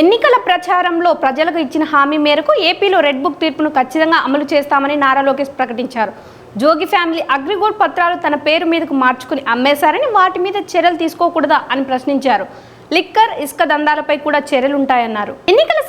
ఎన్నికల ప్రచారంలో ప్రజలకు ఇచ్చిన హామీ మేరకు ఏపీలో రెడ్ బుక్ తీర్పును ఖచ్చితంగా అమలు చేస్తామని నారా లోకేష్ ప్రకటించారు. జోగి ఫ్యామిలీ అగ్రిగోల్డ్ పత్రాలు తన పేరు మీదకు మార్చుకుని అమ్మేశారని వాటి మీద చర్యలు తీసుకోకూడదా అని ప్రశ్నించారు. లిక్కర్ ఇసుక దందాలపై కూడా చర్యలుంటాయన్నారు. ఎన్నికల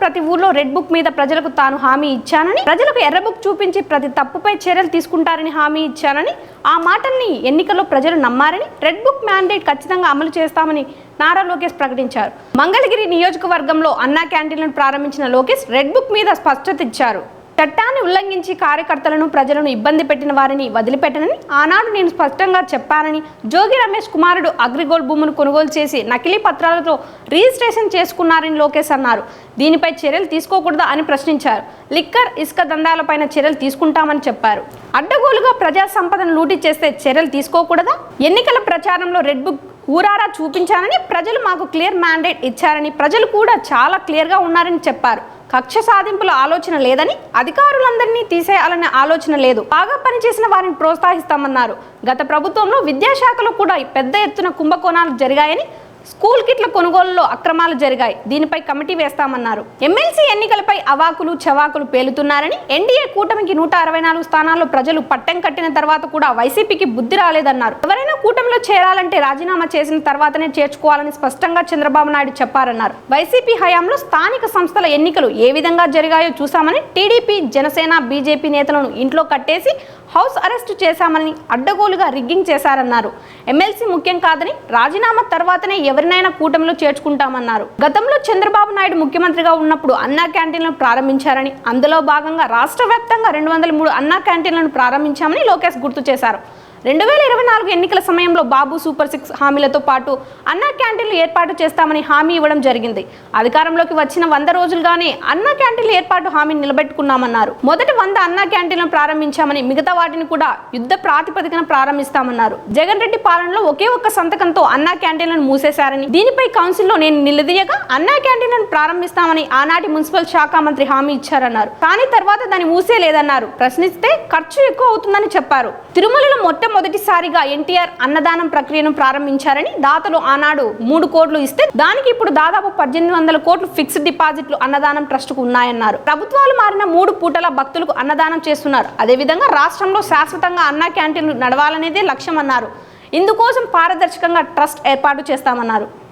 ప్రతి ఊర్లో రెడ్ బుక్ మీద ప్రజలకు తాను హామీ ఇచ్చానని ప్రజలకు ఎర్ర బుక్ చూపించి ప్రతి తప్పుపై చర్యలు తీసుకుంటారని హామీ ఇచ్చానని ఆ మాటల్ని ఎన్నికల్లో ప్రజలు నమ్మారని రెడ్ బుక్ మ్యాండేట్ ఖచ్చితంగా అమలు చేస్తామని నారా లోకేష్ ప్రకటించారు. మంగళగిరి నియోజకవర్గంలో అన్నా క్యాంటీన్లను ప్రారంభించిన లోకేష్ రెడ్ బుక్ మీద స్పష్టత ఇచ్చారు. చట్టాన్ని ఉల్లంఘించి కార్యకర్తలను ప్రజలను ఇబ్బంది పెట్టిన వారిని వదిలిపెట్టనని ఆనాడు నేను స్పష్టంగా చెప్పానని జోగి రమేష్ కుమారుడు అగ్రిగోల్డ్ భూమును కొనుగోలు చేసి నకిలీ పత్రాలతో రిజిస్ట్రేషన్ చేసుకున్నారని లోకేష్ అన్నారు. దీనిపై చర్యలు తీసుకోకూడదా అని ప్రశ్నించారు. లిక్కర్ ఇసుక దందాలపైన చర్యలు తీసుకుంటామని చెప్పారు. అడ్డగోలుగా ప్రజా సంపదను లూటీ చేస్తే చర్యలు తీసుకోకూడదా? ఎన్నికల ప్రచారంలో రెడ్ బుక్ ఊరారా చూపించానని ప్రజలు మాకు క్లియర్ మ్యాండేట్ ఇచ్చారని ప్రజలు కూడా చాలా క్లియర్గా ఉన్నారని చెప్పారు. కక్ష సాధింపుల ఆలోచన లేదని అధికారులందరినీ తీసేయాలనే ఆలోచన లేదు. బాగా పనిచేసిన వారిని ప్రోత్సహిస్తామన్నారు. గత ప్రభుత్వంలో విద్యాశాఖలో కూడా పెద్ద ఎత్తున కుంభకోణాలు జరిగాయని స్కూల్ కిట్ల కొనుగోలులో అక్రమాలు జరిగాయి. దీనిపై కమిటీ వేస్తామన్నారు. ఎమ్మెల్సీ ఎన్నికలపై అవాకులు చవాకులు పేలుతున్నారని ఎన్డీఏ కూటమికి నూట అరవై నాలుగు స్థానాల్లో ప్రజలు పట్టం కట్టిన తర్వాత కూడా వైసీపీకి బుద్ధి రాలేదన్నారు. ఎవరైనా కూటమిలో చేరాలంటే రాజీనామా చేసిన తర్వాతనే చేర్చుకోవాలని స్పష్టంగా చంద్రబాబు నాయుడు చెప్పారన్నారు. వైసీపీ హయాంలో స్థానిక సంస్థల ఎన్నికలు ఏ విధంగా జరిగాయో చూశామని టీడీపీ జనసేన బీజేపీ నేతలను ఇంట్లో కట్టేసి హౌస్ అరెస్ట్ చేశామని అడ్డగోలుగా రిగ్గింగ్ చేశారన్నారు. ఎమ్మెల్సీ ముఖ్యం కాదని రాజీనామా తర్వాతనే ఎవరినైనా కూటమిలో చేర్చుకుంటామన్నారు. గతంలో చంద్రబాబు నాయుడు ముఖ్యమంత్రిగా ఉన్నప్పుడు అన్నా క్యాంటీన్లను ప్రారంభించారని అందులో భాగంగా రాష్ట్ర వ్యాప్తంగా రెండు వందల మూడు అన్నా క్యాంటీన్లను ప్రారంభించామని లోకేష్ గుర్తు చేశారు. రెండు వేల ఇరవై నాలుగు ఎన్నికల సమయంలో బాబు సూపర్ సిక్స్ హామీలతో పాటు అన్నా క్యాంటీన్లు ఏర్పాటు చేస్తామని హామీ ఇవ్వడం జరిగింది. అధికారంలోకి వచ్చిన వంద రోజులుగానే అన్నా క్యాంటీన్ల ఏర్పాటు హామీని నిలబెట్టుకున్నామన్నారు. మొదటి వంద అన్నా క్యాంటీన్లను ప్రారంభించామని మిగతా వాటిని కూడా యుద్ధ ప్రాతిపదికన ప్రారంభిస్తామన్నారు. జగన్ రెడ్డి పాలనలో ఒకే ఒక్క సంతకంతో అన్నా క్యాంటీన్లను మూసేశారని దీనిపై కౌన్సిల్లో నేను నిలదీయగా అన్నా క్యాంటీన్లను ప్రారంభిస్తామని ఆనాటి మున్సిపల్ శాఖ మంత్రి హామీ ఇచ్చారన్నారు. కానీ తర్వాత దాన్ని మూసే లేదన్నారు ప్రశ్నిస్తే ఖర్చు ఎక్కువ అవుతుందని చెప్పారు. తిరుమలలో మొట్టమొదటిసారిగా ఎన్టీఆర్ అన్నదానం ప్రక్రియను ప్రారంభించారని దాతలు ఆనాడు మూడు కోట్లు ఇస్తే దానికి ఇప్పుడు దాదాపు పద్దెనిమిది వందల కోట్లు ఫిక్స్డ్ డిపాజిట్లు అన్నదానం ట్రస్ట్కు ఉన్నాయన్నారు. ప్రభుత్వాలు మారిన మూడు పూటల భక్తులకు అన్నదానం చేస్తున్నారు. అదేవిధంగా రాష్ట్రంలో శాశ్వతంగా అన్న క్యాంటీన్లు నడవాలనేదే లక్ష్యం అన్నారు ఇందుకోసం పారదర్శకంగా ట్రస్ట్ ఏర్పాటు చేస్తామన్నారు.